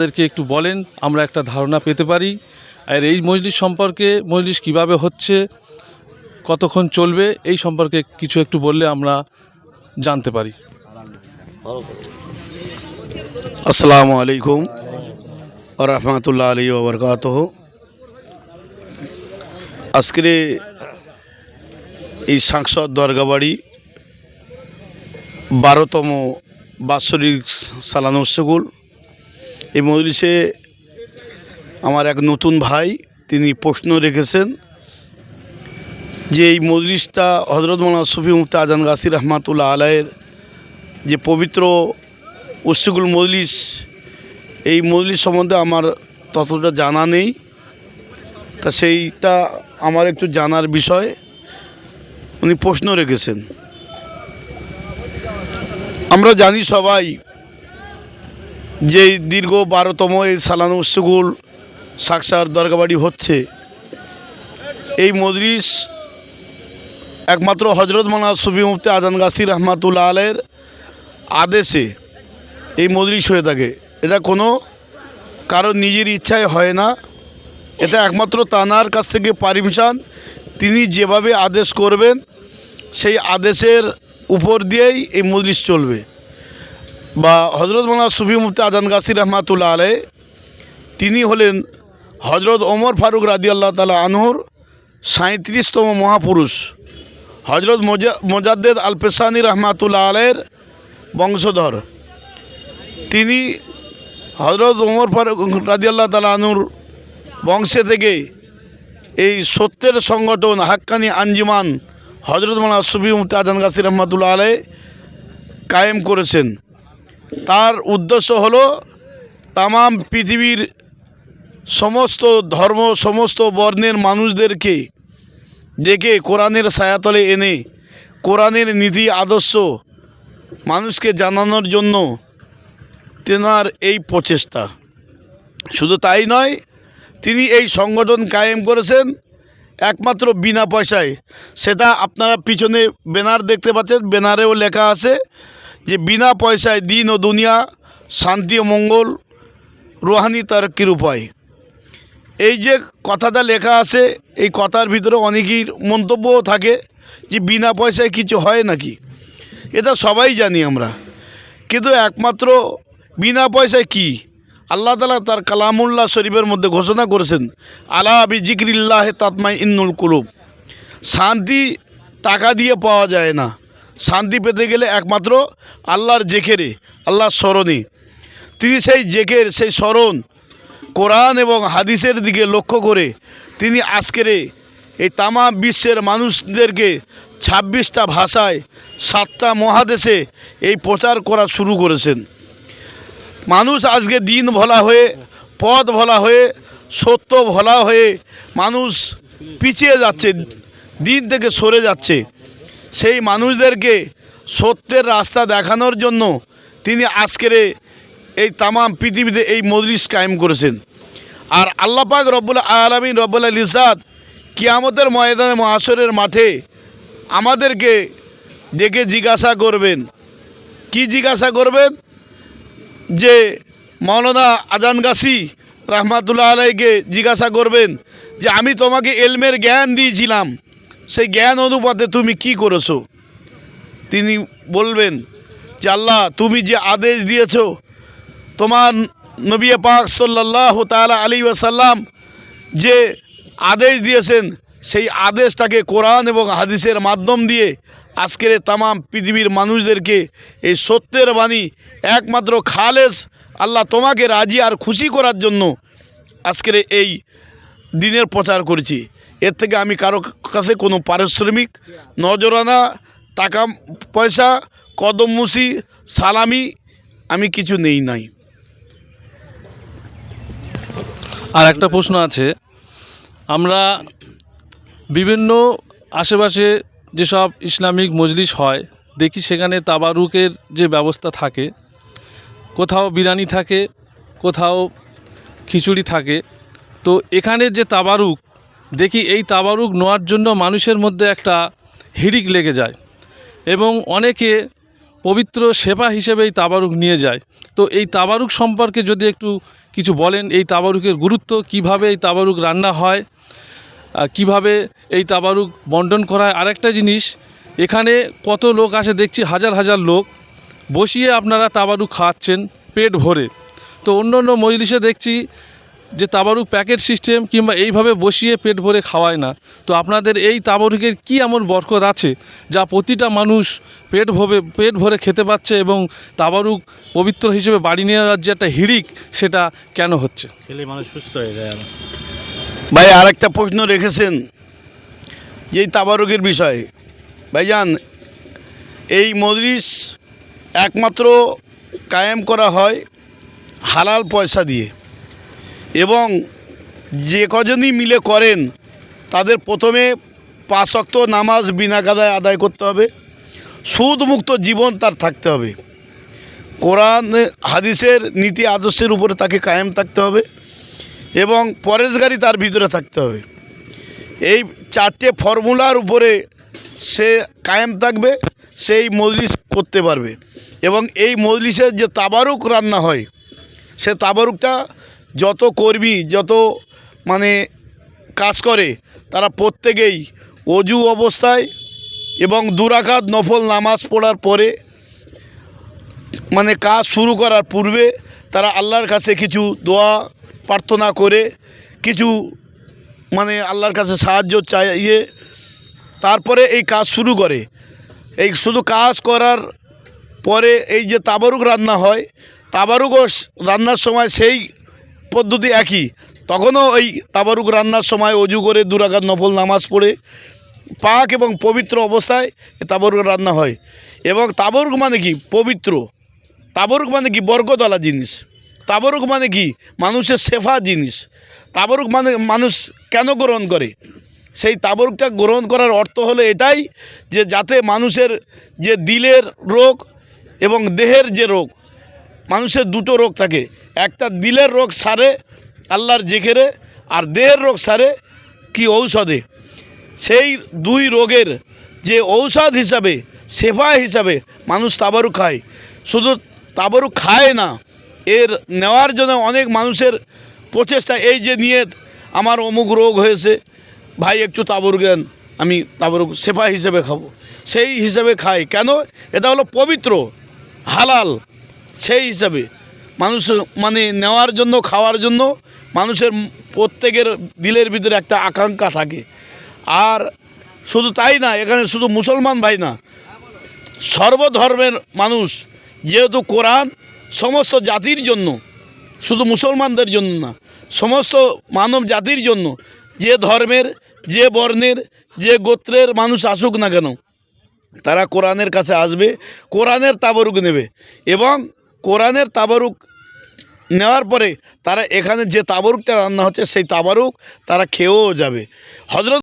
তাদেরকে একটু বলেন, আমরা একটা ধারণা পেতে পারি। আর এই মজলিস সম্পর্কে, মজলিস কীভাবে হচ্ছে, কতক্ষণ চলবে, এই সম্পর্কে কিছু একটু বললে আমরা জানতে পারি। আসসালামু আলাইকুম রহমতুল্লাহ আলী ওবরকাত আজকের এই সাংসদ দরগাবাড়ি বারোতম বাৎসরিক সালান উৎসগুল এই মজলিসে আমার এক নতুন ভাই, তিনি প্রশ্ন রেখেছেন যে এই মজলিসটা হজরত মৌলানা সুফি মুফতি আজান গাছি রহমাতুল্লাহ আলায়ের যে পবিত্র উৎসগুল মজলিস, এই মজলিস সম্বন্ধে আমার ততটা জানা নেই। তা সেইটা আমার একটু জানার বিষয়। উনি প্রশ্ন রেখেছেন। আমরা জানি সবাই যে দীর্ঘ বারোতম এই সালান উৎসগুল সাকসার দরগাবাড়ি হচ্ছে, এই মজলিস একমাত্র হজরত মানা সুফি মুফতি আজান গাছি রহমাতুল্লাহ আলের আদেশে এই মজলিস হয়ে থাকে। এটা কোনো কারও নিজের ইচ্ছায় হয় না। এটা একমাত্র তানার কাছ থেকে পারমিশন। তিনি যেভাবে আদেশ করবেন, সেই আদেশের উপর দিয়েই এই মজলিস চলবে। বা হজরত মোলা সুফি মুফতি আজান গাছি রহমাতুল্লাহ আলে তিনি হলেন হজরত ওমর ফারুক রাদি আল্লাহ তালা আনহুর সাঁত্রিশতম মহাপুরুষ। হজরত মোজা, মোজাদ্দেদ আল পেসানি রহমাতুল্লাহ আলের বংশধর। তিনি হজরত ওমর ফারুক রাজি আল্লাহ তালা আনুর বংশে থেকে এই সত্যের সংগঠন হাক্কানি আঞ্জিমান হজরত মানা সুফি মুফতি আজান গাছির রহমতুল্লাহ আলাই কায়েম করেছেন। তার উদ্দেশ্য হলো তামাম পৃথিবীর সমস্ত ধর্ম, সমস্ত বর্ণের মানুষদেরকে ডেকে কোরআনের ছায়াতলে এনে কোরআনের নীতি, আদর্শ মানুষকে জানানোর জন্য তেনার এই প্রচেষ্টা। শুধু তাই নয়, তিনি এই সংগঠন কায়েম করেছেন একমাত্র বিনা পয়সায়। সেটা আপনারা পিছনে ব্যানার দেখতে পাচ্ছেন, ব্যানারেও লেখা আছে। বিনা পয়সায় দিন ও দুনিয়া, শান্তি ও মঙ্গল, রুহানি তারকির উপায় এই যে কথাটা লেখা আছে, এই কথার ভিতরে অনেকেই মন্তব্যও থাকে যে বিনা পয়সায় কিছু হয় নাকি? এটা সবাই জানি আমরা। কিন্তু একমাত্র বিনা পয়সায় কি? আল্লাহ তালা তার কালামুল্লাহ শরীফের মধ্যে ঘোষণা করেছেন, আলা আবি জিক্রিল্লাহ তাতমাই ইন্নুল কুলুব। শান্তি টাকা দিয়ে পাওয়া যায় না। শান্তি পেতে গেলে একমাত্র আল্লাহর জেখেরে, আল্লাহর স্মরণে তিনি সেই জেকের সেই স্মরণ কোরআন এবং হাদিসের দিকে লক্ষ্য করে তিনি আজকের এই তামা বিশ্বের মানুষদেরকে ছাব্বিশটা ভাষায়, সাতটা মহাদেশে এই প্রচার করা শুরু করেছেন। মানুষ আজকে দিন ভোলা হয়ে, পথ ভোলা হয়ে, সত্য ভোলা হয়ে মানুষ পিছিয়ে যাচ্ছে, দিন থেকে সরে যাচ্ছে। সেই মানুষদেরকে সত্যের রাস্তা দেখানোর জন্য তিনি আজকের এই তামাম পৃথিবীতে এই মজলিস কায়েম করেছেন। আর আল্লাপাক রব্বুল আলমিন রব্বুল ইসাদ কিয়ামতের ময়দানে মহাসরের মাঠে আমাদেরকে ডেকে জিজ্ঞাসা করবেন। কি জিজ্ঞাসা করবেন? যে মৌলানা আজান গাছি রহমাতুল্লাহ আলাইকে জিজ্ঞাসা করবেন যে, আমি তোমাকে এলমের জ্ঞান দিয়েছিলাম। সেই জ্ঞান অনুপাতে তুমি কি করেছ? তিনি বলবেন যে, আল্লাহ, তুমি যে আদেশ দিয়েছ, তোমার নবী পাক সাল্লাহ তালা আলী ওয়াসাল্লাম যে আদেশ দিয়েছেন, সেই আদেশটাকে কোরআন এবং হাদিসের মাধ্যম দিয়ে আজকের তামাম পৃথিবীর মানুষদেরকে এই সত্যের বাণী একমাত্র খালেস আল্লাহ তোমাকে রাজি আর খুশি করার জন্য আজকের এই দিনের প্রচার করেছি। এর থেকে আমি কারও কাছে কোনো পারিশ্রমিক নজরানা টাকা, পয়সা কদমমুসি সালামি আমি কিছু নেই নাই। আর একটা প্রশ্ন আছে, আমরা বিভিন্ন আশেপাশে যেসব ইসলামিক মজলিস হয়, দেখি সেখানে তাবারুকের যে ব্যবস্থা থাকে, কোথাও বিরিয়ানি থাকে, কোথাও খিচুড়ি থাকে, তো এখানে যে তাবারুক দেখি এই তাবারুক নেওয়ার জন্য মানুষের মধ্যে একটা হিড়িক লেগে যায় এবং অনেকে পবিত্র সেবা হিসেবে এই তাবারুক নিয়ে যায়। তো এই তাবারুক সম্পর্কে যদি একটু কিছু বলেন, এই তাবারুকের গুরুত্ব, কীভাবে এই তাবারুক রান্না হয় কীভাবে এই তাবারুক বন্টন করা হয়, আরেকটা জিনিস, এখানে কত লোক আসে দেখছি, হাজার হাজার লোক বসিয়ে আপনারা তাবারুক খাওয়াচ্ছেন পেট ভরে। তো অন্য অন্য মজলিসে দেখছি যে তাবারুক প্যাকেট সিস্টেম কিংবা এইভাবে বসিয়ে পেট ভরে খাওয়ায় না। তো আপনাদের এই তাবারুকের কি এমন বরকত আছে যা প্রতিটা মানুষ পেট ভরে পেট ভরে খেতে পাচ্ছে এবং তাবারুক পবিত্র হিসেবে বাড়ি নিয়ে যাওয়ার যে একটা হিড়িক সেটা কেন হচ্ছে? খেলে মানুষ সুস্থ হয়ে যায় ভাই আর একটা প্রশ্ন রেখেছেন যে এই তাবারুকের বিষয়ে। ভাইজান এই মজলিস একমাত্র কায়েম করা হয় হালাল পয়সা দিয়ে। যে কজনই মিলে করেন, তাদের প্রথমে পাঁচ অক্ত নামাজ বিনা কাদায় আদায় করতে হবে। সুদমুক্ত জীবন তার থাকতে হবে। কোরআন, হাদিসের নীতি আদর্শের উপরে তাকে কায়েম থাকতে হবে এবং পরেশগারি তার ভিতরে থাকতে হবে। এই চারটে ফর্মুলার উপরে সে কায়েম থাকবে, সেই মজলিস করতে পারবে এবং এই মজলিসের যে তাবারুক রান্না হয়, সে তাবারুকটা যত কর্মী, যত মানে কাজ করে, তারা প্রত্যেকেই অজু অবস্থায় এবং দুরাকাত নফল নামাজ পড়ার পরে মানে কাজ শুরু করার পূর্বে তারা আল্লাহর কাছে কিছু দোয়া প্রার্থনা করে, কিছু মানে আল্লাহর কাছে সাহায্য চাইয়ে তারপরে এই কাজ শুরু করে। এই শুধু কাজ করার পরে এই যে তাবারুক রান্না হয় তাবারুকও স- রান্নার সময় সেই পদ্ধতি একই। তখনও ওই তাবারুক রান্নার সময় অজু করে দুরাকাত নফল নামাজ পড়ে পাক এবং পবিত্র অবস্থায় তাবারুক রান্না হয়। এবং তাবরুক মানে কি? পবিত্র। তাবরুক মানে কি? বর্গতলা জিনিস। তাবরুক মানে কি? মানুষের সেফা জিনিস। তাবরুক মানে মানুষ কেন গ্রহণ করে? সেই তাবরুকটা গ্রহণ করার অর্থ হলো এটাই যে যাতে মানুষের যে দিলের রোগ এবং দেহের যে রোগ, মানুষের দুটো রোগ থাকে। একটা দিলের রোগ সারে, আল্লাহর জেখেরে আর দেহের রোগ সারে কি ঔষধে? সেই দুই রোগের যে ঔষধ হিসাবে, সেবা হিসাবে মানুষ তাবারু খায়। শুধু তাবারু খায় না, এর নেওয়ার জন্য অনেক মানুষের প্রচেষ্টা এই যে নিয়ে আমার অমুক রোগ হয়েছে, ভাই একটু তাবরু দেন, আমি তাবরু সেফা হিসেবে খাব। সেই হিসাবে খাই। কেন? এটা হলো পবিত্র, হালাল, সেই হিসাবে। মানুষ মানে নেওয়ার জন্য, খাওয়ার জন্য মানুষের প্রত্যেকের দিলের ভিতরে একটা আকাঙ্ক্ষা থাকে। আর শুধু তাই না, এখানে শুধু মুসলমান ভাই না, সর্বধর্মের মানুষ, যেহেতু কোরআন সমস্ত জাতির জন্য, শুধু মুসলমানদের জন্য না, সমস্ত মানব জাতির জন্য, যে ধর্মের, যে বর্ণের, যে গোত্রের মানুষ আসুক না কেন, তারা কোরআনের কাছে আসবে, কোরআনের তাবরুক নেবে এবং কোরআনের তাবরুক নেওয়ার পরে তারা এখানে যে তাবরুকটা রান্না হচ্ছে সেই তাবারুক তারা খেয়েও যাবে। হজরত